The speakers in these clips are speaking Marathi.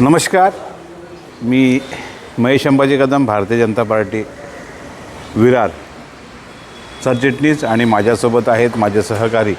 नमस्कार. मी महेश अंबाजी कदम भारतीय जनता पार्टी विरार. सरचिटणीस आणि माझ्यासोबत आहेत माझे सहकारी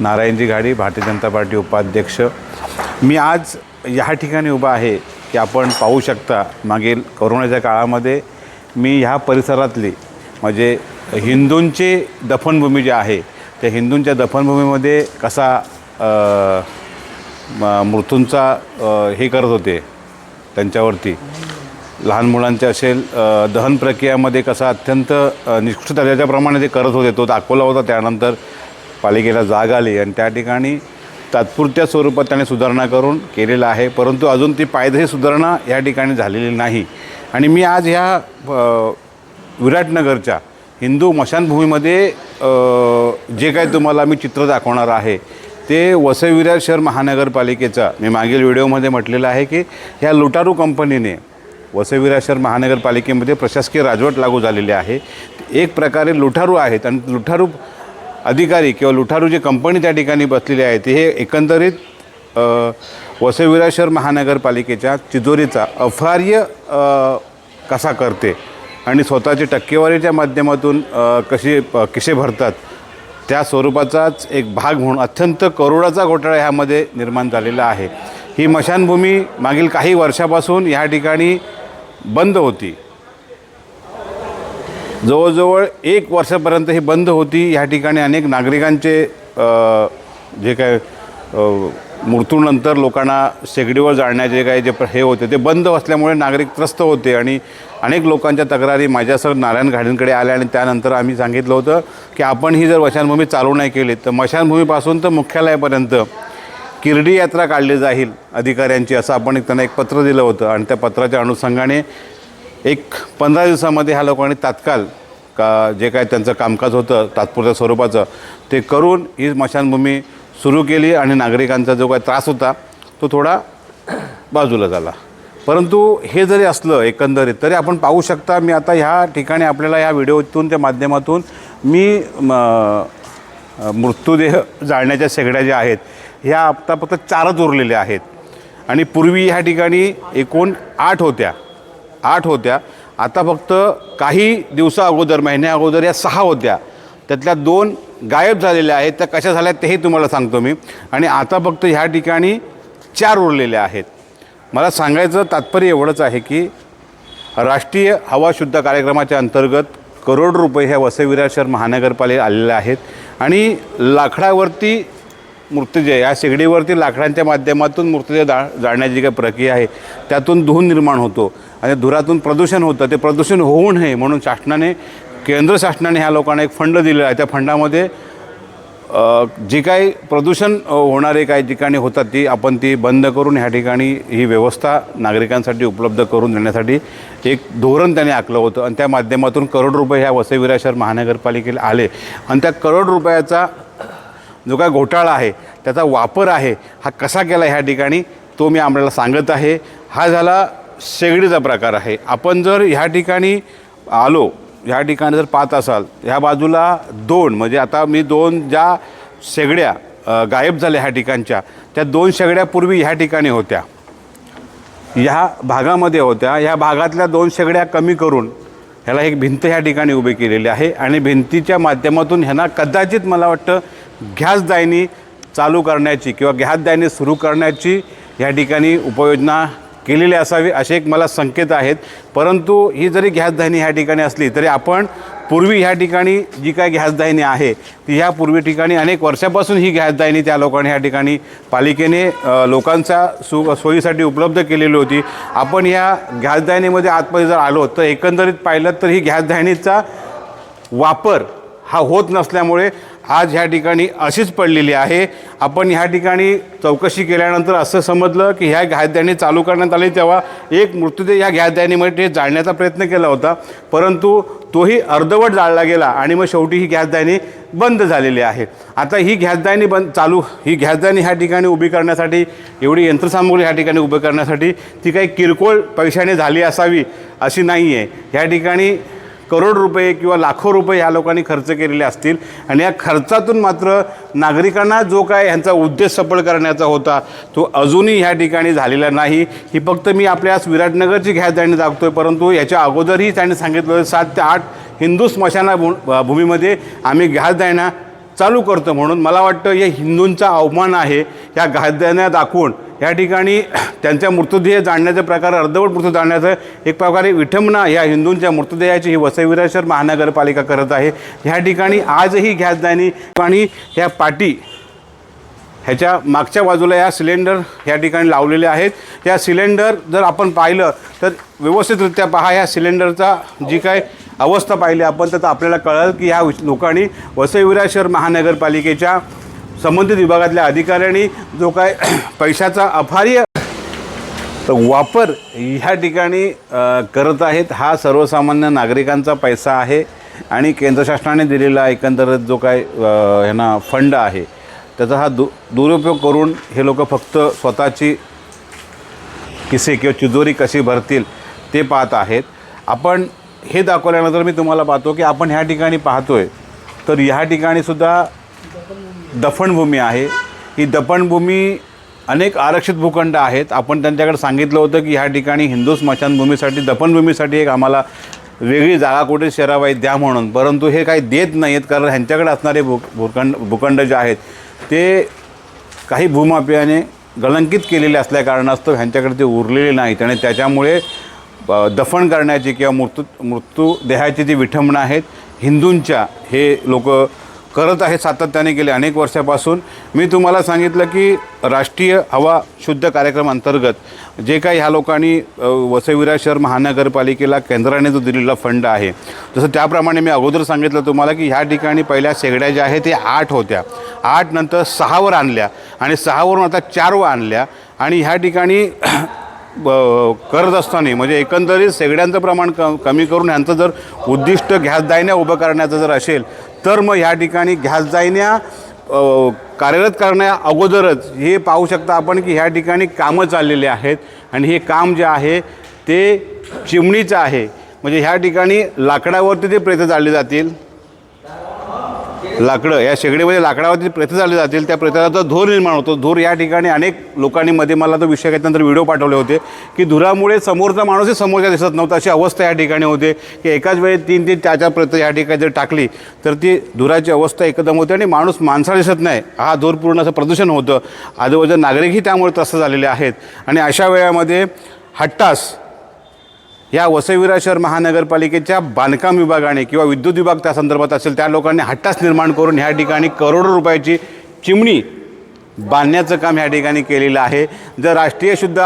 नारायणजी घाडी भारतीय जनता पार्टी उपाध्यक्ष. मी आज ह्या ठिकाणी उभा आहे की आपण पाहू शकता मागील कोरोनाच्या काळामध्ये मी ह्या परिसरातली म्हणजे हिंदूंची दफनभूमी जी आहे त्या हिंदूंच्या दफनभूमीमध्ये कसा मृत्यूंचा हे करत होते त्यांच्यावरती. लहान मुलांचे असेल दहन प्रक्रियामध्ये कसा अत्यंत निकृष्ट दर्जाच्या प्रमाणे ते करत होते. तो दाखवला होता. त्यानंतर पालिकेला जाग आली आणि त्या ठिकाणी तात्पुरत्या स्वरूपात त्याने सुधारणा करून केलेला आहे. परंतु अजून ती पायदळी सुधारणा या ठिकाणी झालेली नाही. आणि मी आज ह्या विराटनगरच्या हिंदू मशानभूमीमध्ये जे काही तुम्हाला मी चित्र दाखवणार आहे ते वसई विरार शहर महानगरपालिकेचा मी मागील व्हिडिओमध्ये म्हटलेलं आहे की ह्या लुटारू कंपनीने वसई विरार शहर महानगरपालिकेमध्ये प्रशासकीय राजवट लागू झालेली आहे. एक प्रकारे लुठारू आहेत आणि लुठारू अधिकारी किंवा लुठारू जी कंपनी त्या ठिकाणी बसलेली आहे ती हे एकंदरीत अ, वसई विरार शहर महानगरपालिकेच्या तिजोरीचा अफार्य कसा करते आणि स्वतःची टक्केवारीच्या माध्यमातून कशी प- किसे भरतात त्या स्वरूपाचाच एक भाग म्हणून अत्यंत करोडाचा घोटाळा ह्यामध्ये निर्माण झालेला आहे. ही मशानभूमी मागील काही वर्षापासून ह्या ठिकाणी बंद होती. जवळजवळ एक वर्षापर्यंत ही बंद होती. ह्या ठिकाणी अनेक नागरिकांचे जे काय मृत्यूनंतर लोकांना शेगडीवर जाळण्याचे काही जे हे होते ते बंद असल्यामुळे नागरिक त्रस्त होते आणि अनेक लोकांच्या तक्रारी माझ्यासह नारायण घाडींकडे आल्या आणि त्यानंतर आम्ही सांगितलं होतं की आपण ही जर मशानभूमी चालू नाही केली तर मशानभूमीपासून तर मुख्यालयापर्यंत किरडी यात्रा काढली जाईल अधिकाऱ्यांची असं आपण एक त्यांना एक पत्र दिलं होतं. आणि त्या पत्राच्या अनुषंगाने एक पंधरा दिवसामध्ये ह्या लोकांनी तात्काळ का जे काय त्यांचं कामकाज होतं तात्पुरत्या स्वरूपाचं ते करून ही स्मशानभूमी सुरू केली आणि नागरिकांचा जो काय त्रास होता तो थोडा बाजूला झाला. परंतु हे जरी असलं एकंदरीत तरी आपण पाहू शकता मी आता ह्या ठिकाणी आपल्याला ह्या व्हिडिओतून त्या माध्यमातून मी म, मृत्यूदेह जाळण्याच्या शेगड्या ज्या आहेत ह्या आता फक्त चारच उरलेल्या आहेत. आणि पूर्वी ह्या ठिकाणी एकूण आठ होत्या. आठ होत्या. आता फक्त काही दिवसा अगोदर महिन्या अगोदर या सहा होत्या. त्यातल्या दोन गायब झालेल्या आहेत त्या कशा झाल्या तेही तुम्हाला सांगतो मी. आणि आता फक्त ह्या ठिकाणी चार उरलेल्या आहेत. मला सांगायचं तात्पर्य एवढंच आहे की राष्ट्रीय हवा शुद्ध कार्यक्रमाच्या अंतर्गत करोड रुपये ह्या वसईविरार शहर महानगरपालिके आलेले आहेत. आणि लाकडावरती मृत्यूजय या शेगडीवरती लाकडांच्या माध्यमातून मृत्यूजय जा जाळण्याची जी काही प्रक्रिया आहे त्यातून धूर निर्माण होतो. आणि धुरातून प्रदूषण होतं. ते प्रदूषण होऊ नये म्हणून शासनाने केंद्र शासनाने ह्या लोकांना एक फंड दिलेला आहे. त्या फंडामध्ये जी काही प्रदूषण होणारे काही ठिकाणी होतात ती आपण ती बंद करून ह्या ठिकाणी ही व्यवस्था नागरिकांसाठी उपलब्ध करून देण्यासाठी एक धोरण त्याने आखलं होतं. आणि त्या माध्यमातून करोड रुपये ह्या वसईविरा शहर महानगरपालिकेला आले. आणि त्या करोड रुपयाचा जो काय घोटाळा आहे त्याचा वापर आहे हा कसा केला ह्या ठिकाणी तो मी आपल्याला सांगत आहे. हा झाला शेगडीचा प्रकार आहे. आपण जर ह्या ठिकाणी आलो ह्या ठिकाणी जर पाहत असाल ह्या बाजूला दोन म्हणजे आता मी दोन ज्या शेगड्या गायब झाल्या ह्या ठिकाणच्या त्या दोन शेगड्या पूर्वी ह्या ठिकाणी होत्या. ह्या भागामध्ये होत्या. ह्या भागातल्या दोन शेगड्या कमी करून ह्याला एक भिंत ह्या ठिकाणी उभी केलेली आहे आणि भिंतीच्या माध्यमातून ह्यांना कदाचित मला वाटतं गॅसदायनी चालू करण्याची किंवा गॅसदायनी सुरू करण्याची ह्या ठिकाणी उपाययोजना केलेली असावी असे एक मला संकेत आहेत. परंतु ही जरी गॅसदाहिनी ह्या ठिकाणी असली तरी आपण पूर्वी ह्या ठिकाणी जी काय गॅसदाहिनी आहे ती ह्या पूर्वी ठिकाणी अनेक वर्षापासून ही गॅसदाहिनी त्या लोकांनी ह्या ठिकाणी पालिकेने लोकांचा लोकांच्या सु सोयीसाठी उपलब्ध केलेली होती. आपण ह्या गॅसदाहिनीमध्ये आतमध्ये जर आलो तर एकंदरीत पाहिलं तर ही गॅसदाहिनीचा वापर हा होत नसल्यामुळे आज ह्या ठिकाणी अशीच पडलेली आहे. आपण ह्या ठिकाणी चौकशी केल्यानंतर असं समजलं की ह्या गॅसदाणी चालू करण्यात आली तेव्हा एक मृत्यूदेह ह्या गॅसदाणीमध्ये जाळण्याचा प्रयत्न केला होता. परंतु तोही अर्धवट जाळला गेला आणि मग शेवटी ही गॅसदाणी बंद झालेली आहे. आता ही गॅसदाणी बंद चालू ही गॅसदाणी ह्या ठिकाणी उभी करण्यासाठी एवढी यंत्रसामुग्री ह्या ठिकाणी उभी करण्यासाठी ती काही किरकोळ पैशाने झाली असावी अशी नाही आहे ह्या ठिकाणी करोड रुपये किंवा लाखो रुपये ह्या लोकांनी खर्च केलेले असतील. आणि या खर्चातून मात्र नागरिकांना जो काय ह्यांचा उद्देश सफळ करण्याचा होता तो अजूनही ह्या ठिकाणी झालेला नाही. ही फक्त मी आपल्यास विराटनगरची घ्यास जाणी दाखतोय परंतु याच्या अगोदरही त्यांनी सांगितलं सात ते आठ हिंदू स्मशाना भू भूमीमध्ये आम्ही घ्यास द्यायना चालू करतो म्हणून. मला वाटतं हे हिंदूंचा अवमान आहे. ह्या घाद्याना दाखवून या ठिकाणी त्यांच्या मृतदेह जाणण्याचा प्रकार अर्धवट मृत्यू जाणण्याचं एक प्रकारे विठंबना या हिंदूंच्या मृतदेहाची ही वसईविराशर महानगरपालिका करत आहे. ह्या ठिकाणी आजही घ्यासदानी आणि ह्या पाटी ह्याच्या मागच्या बाजूला या सिलेंडर या ठिकाणी लावलेले आहेत. या सिलेंडर जर आपण पाहिलं तर व्यवस्थितरित्या पहा ह्या सिलेंडरचा जी काय अवस्था पाहिली आपण तर आपल्याला कळलं की ह्या लोकांनी वसईविरा शहर महानगरपालिकेच्या संबंधित विभागातल्या अधिकाऱ्यांनी जो काय पैशाचा अफार्य वापर ह्या ठिकाणी करत आहेत हा सर्वसामान्य नागरिकांचा पैसा आहे आणि केंद्र शासनाने दिलेला एकंदरीत जो काय ह्यांना फंड आहे त्याचा हा दु दुरुपयोग करून हे लोक फक्त स्वतःची किसे किंवा तिजोरी कशी भरतील ते पाहत आहेत. आपण हे दाखवल्यानंतर मी तुम्हाला पाहतो की आपण ह्या ठिकाणी पाहतोय तर ह्या ठिकाणी सुद्धा दफनभूमी आहे. ही दफनभूमी अनेक आरक्षित भूखंड आहेत. आपण त्यांच्याकडे सांगितलं होतं की ह्या ठिकाणी हिंदू स्मशानभूमीसाठी दफनभूमीसाठी एक आम्हाला वेगळी जागा कुठे शेरावाई द्या म्हणून. परंतु हे काही देत नाही आहेत कारण ह्यांच्याकडे असणारे भू भूखंड भूखंड जे आहेत ते काही भूमाफियाने गलंकित केलेले असल्या कारणास्तव ह्यांच्याकडे ते उरलेले नाहीत. आणि त्याच्यामुळे दफन करण्याची किंवा मृत्यू देहाची जी विठंबना आहेत हिंदूंच्या हे लोक करत आहे सातत्याने गेले अनेक वर्षापासून. मी तुम्हाला सांगितलं की राष्ट्रीय हवा शुद्ध कार्यक्रम अंतर्गत जे काही ह्या लोकांनी वसईविरा शहर महानगरपालिकेला केंद्राने जो दिलेला फंड आहे. जसं त्याप्रमाणे मी अगोदर सांगितलं तुम्हाला की ह्या ठिकाणी पहिल्या शेगड्या ज्या आहेत ते आठ होत्या. आठ नंतर सहावर आणल्या आणि सहावरून आता चारवर आणल्या आणि ह्या ठिकाणी ब- करत असताना म्हणजे एकंदरीत शेगड्यांचं प्रमाण क कमी करून ह्यांचं जर उद्दिष्ट घ्यासदायन्या उभं करण्याचं जर असेल तर मग ह्या ठिकाणी घ्यास जायण्या कार्यरत करण्या अगोदरच हे पाहू शकता आपण की ह्या ठिकाणी कामं चाललेली आहेत. आणि हे काम जे आहे ते चिमणीचं आहे. म्हणजे ह्या ठिकाणी लाकडावरती ते प्रेत जाळले जातील. लाकडं या शेगडीमध्ये लाकडावरती प्रेत झाले जातील त्या प्रेताचा धूर निर्माण होतो धूर या ठिकाणी अनेक लोकांनी मध्ये मला तो विषय घेतल्यानंतर व्हिडिओ पाठवले होते की धुरामुळे समोरचा माणूसही समोरच्या दिसत नव्हता अशी अवस्था या ठिकाणी होते की एकाच वेळी तीन तीन त्याच्या चार प्रेत या ठिकाणी जर टाकली तर ती धुराची अवस्था एकदम होते आणि माणूस माणसाला दिसत नाही हा धूर पूर्ण असं प्रदूषण होतं. आजूबाजूचे नागरिकही त्यामुळे त्रस्त झालेले आहेत. आणि अशा वेळामध्ये हट्टास या वसईविरा शहर महानगरपालिकेच्या बांधकाम विभागाने किंवा विद्युत विभाग त्या संदर्भात असेल त्या लोकांनी हट्टास निर्माण करून ह्या ठिकाणी करोडो रुपयाची चिमणी बांधण्याचं काम ह्या ठिकाणी केलेलं आहे. जर राष्ट्रीय शुद्ध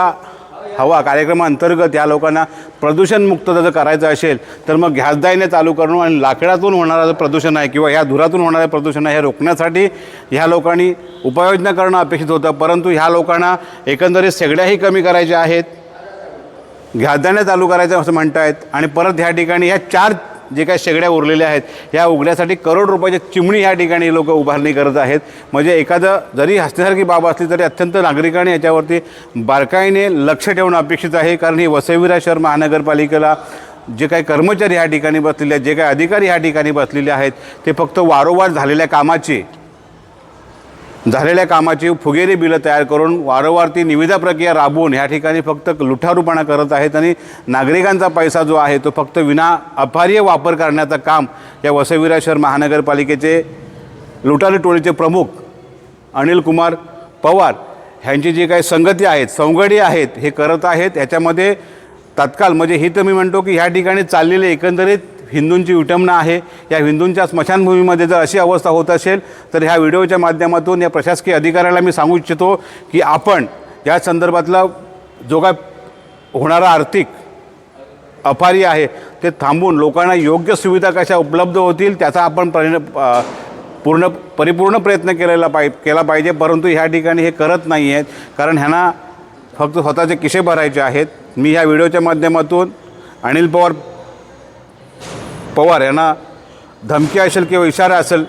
हवा कार्यक्रमाअंतर्गत या लोकांना प्रदूषणमुक्त जर करायचं असेल तर मग घ्यासदाईने चालू करणं आणि लाकडातून होणारं जे प्रदूषण आहे किंवा ह्या धुरातून होणारं प्रदूषण आहे हे रोखण्यासाठी ह्या लोकांनी उपाययोजना करणं अपेक्षित होतं. परंतु ह्या लोकांना एकंदरीत सगळ्याही कमी करायच्या आहेत. घ्यादाने चालू करायचं असं म्हणतायत आणि परत ह्या ठिकाणी ह्या चार जे काही शेगड्या उरलेल्या आहेत ह्या उघड्यासाठी करोड रुपयाची चिमणी ह्या ठिकाणी लोक उभारणी करत आहेत. म्हणजे एखादं जरी हसण्यासारखी बाब असली तरी अत्यंत नागरिकांनी याच्यावरती बारकाईने लक्ष ठेवणं अपेक्षित आहे. कारण ही वसईविरा शहर महानगरपालिकेला जे काही कर्मचारी ह्या ठिकाणी बसलेले आहेत जे काही अधिकारी ह्या ठिकाणी बसलेले आहेत ते फक्त वारंवार झालेल्या कामाची झालेल्या कामाची फुगेरी बिलं तयार करून वारंवार ती निविदा प्रक्रिया राबवून ह्या ठिकाणी फक्त लुठारूपणा करत आहेत आणि नागरिकांचा पैसा जो आहे तो फक्त विना अपार्य वापर करण्याचं काम या वसईविरा शहर महानगरपालिकेचे लुटारी टोळीचे प्रमुख अनिल कुमार पवार ह्यांची जी काही संगती आहेत संगडी आहेत हे करत आहेत. ह्याच्यामध्ये तत्काल म्हणजे ही तर मी म्हणतो की ह्या ठिकाणी चाललेले एकंदरीत हिंदूंची विटंबना आहे. या हिंदूंच्या स्मशानभूमीमध्ये जर अशी अवस्था होत असेल तर ह्या व्हिडिओच्या माध्यमातून या प्रशासकीय अधिकाऱ्याला मी सांगू इच्छितो की आपण या संदर्भातला जो काय होणारा आर्थिक अपारी आहे ते थांबून लोकांना योग्य सुविधा कशा उपलब्ध होतील त्याचा आपण परिण पूर्ण परिपूर्ण प्रयत्न केलेला पाहि केला पाहिजे. परंतु ह्या ठिकाणी हे करत नाही आहेत. कारण ह्यांना फक्त स्वतःचे किसे भरायचे आहेत? मी ह्या व्हिडिओच्या माध्यमातून अनिल पवार पवार यांना धमकी असेल किंवा इशारा असेल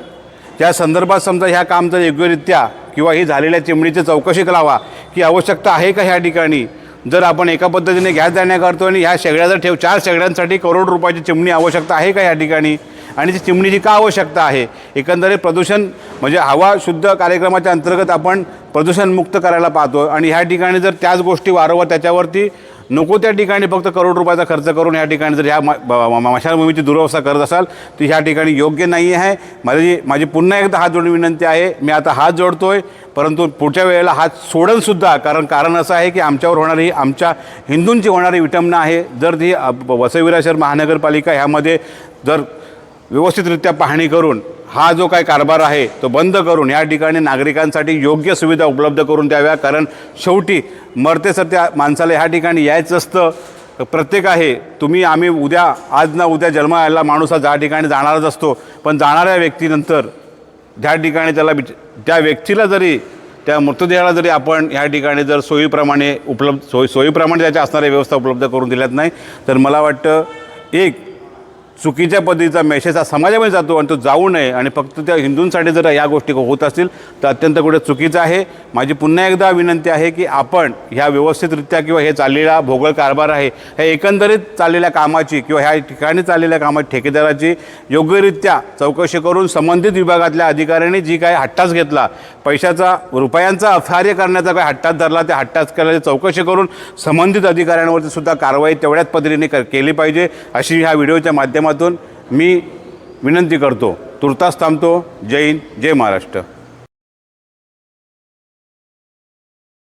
त्या संदर्भात समजा ह्या काम जर योग्यरित्या किंवा ही झालेल्या चिमणीची चौकशी लावा की आवश्यकता आहे का ह्या ठिकाणी? जर आपण एका पद्धतीने गॅस जाण्या करतो आणि ह्या शेगड्या जर ठेव चार शेगड्यांसाठी करोड रुपयाची चिमणी आवश्यकता आहे का या ठिकाणी? आणि ती चिमणीची का आवश्यकता आहे? एकंदरीत प्रदूषण म्हणजे हवा शुद्ध कार्यक्रमाच्या अंतर्गत आपण प्रदूषणमुक्त करायला पाहतो आणि ह्या ठिकाणी जर त्याच गोष्टी वारंवार त्याच्यावरती नको त्या ठिकाणी फक्त करोड रुपयाचा खर्च करून या ठिकाणी जर ह्या म- मशानभूमीची दुरवस्था करत असाल तर ह्या ठिकाणी योग्य नाही आहे माझी माझी पुन्हा एकदा हात जोडून विनंती आहे. मी आता हात जोडतो आहे परंतु पुढच्या वेळेला हात सोडणसुद्धा कारण कारण असं आहे की आमच्यावर होणारी आमच्या हिंदूंची होणारी विटंबना आहे. जर ती अ, महानगरपालिका ह्यामध्ये जर व्यवस्थितरित्या पाहणी करून हा जो काय कारभार आहे तो बंद करून या ठिकाणी नागरिकांसाठी योग्य सुविधा उपलब्ध करून द्याव्या. कारण शेवटी मरते सत्या माणसाला ह्या ठिकाणी यायचं असतं. प्रत्येक आहे तुम्ही आम्ही उद्या आज ना उद्या जन्माला माणूस हा ज्या ठिकाणी जाणारच असतो पण जाणाऱ्या व्यक्तीनंतर ज्या ठिकाणी त्याला बिच त्या व्यक्तीला जरी त्या मृतदेहाला जरी आपण ह्या ठिकाणी जर सोयीप्रमाणे उपलब्ध सोयी सोयीप्रमाणे त्याच्या असणाऱ्या व्यवस्था उपलब्ध करून दिल्यात नाही तर मला वाटतं एक चुकीच्या पद्धतीचा मेसेज हा समाजामध्ये जातो आणि तो जाऊ नये. आणि फक्त त्या हिंदूंसाठी जर या गोष्टी होत असतील तर अत्यंत कुठे चुकीचं आहे. माझी पुन्हा एकदा विनंती आहे की आपण ह्या व्यवस्थितरित्या किंवा हे चाललेला भोगळ कारभार आहे ह्या एकंदरीत चाललेल्या कामाची किंवा ह्या ठिकाणी चाललेल्या कामाची ठेकेदाराची योग्यरित्या चौकशी करून संबंधित विभागातल्या अधिकाऱ्यांनी जी काय हट्टाच घेतला पैशाचा रुपयांचा अफार्य करण्याचा काय हट्टाच धरला त्या हट्टाच केल्याची चौकशी करून संबंधित अधिकाऱ्यांवरती सुद्धा कारवाई तेवढ्याच पद्धतीने केली पाहिजे अशी ह्या व्हिडिओच्या माध्यमात माध्यमातून मी विनंती करतो तुर्तास थांबतो. जय हिंद जय महाराष्ट्र.